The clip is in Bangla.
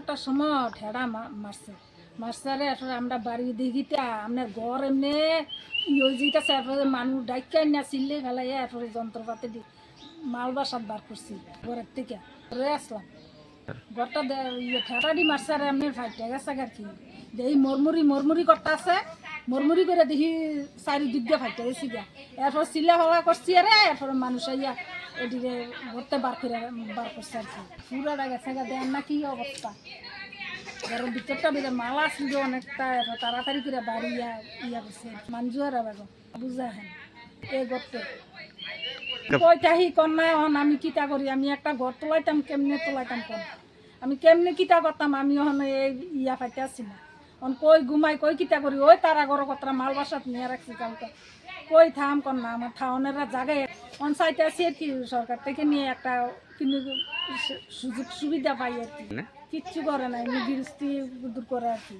এগারোটার সময় ঠেড়া মারছে। মারসারে আসলে আমরা বাড়ি দিঘিটা আপনার ঘর এমনি ওই যেটা তারপরে মানুষ ডাইকাই না চিল্লে ফেলাই এরপরে যন্ত্রপাতি দি মাল বাসাত বার করছি ঘরের থেকে। ঘরে আসলাম। ঘরটা ঠেড়া ইয়ে ঠেড়াডি মারসারে এমনি ফাইটে গেছে আর কি। দেই মরমুরি মরমুরি করতে আছে মরমুরি করে দেখি চারিদিক দিয়ে ফাইটে গেছি গা এরপর চিল্লা ফলা করছি আরে, এরপর মানুষ আইয়া এদিকে ঘরতে বার করে বার করছে আর কি। পুরাটা গেছে গা দেন না কি অবস্থা। ঘরের ভিতরটা বেড়ে মালা ছিল অনেকটা, এরপর তাড়াতাড়ি করে বাড়ি ইয়া ইয়া করছে মানজুয়ার বেগম বুঝা হেন। এই ঘরতে কইটাহি কন্যায় হন আমি কিতা করি? আমি একটা ঘর তোলাইতাম, কেমনে তোলাইতাম কোন আমি কেমনে কিতা করতাম? আমি হন এই ইয়া ফাইতে আসছি না। অন কই ঘুমাই কই কিতা করি? ওই তারা ঘর কতরা মাল বাসাত নিয়ে রাখছি কালকে। কই থাম কন না আমার থাউনের জায়গায় অন সাইতে আছি আর কি সরকার থেকে নিয়ে একটা কিন্তু সুযোগ সুবিধা পাই আর কি। কিচ্ছু করে না গৃহস্থী দূর করে আর কি।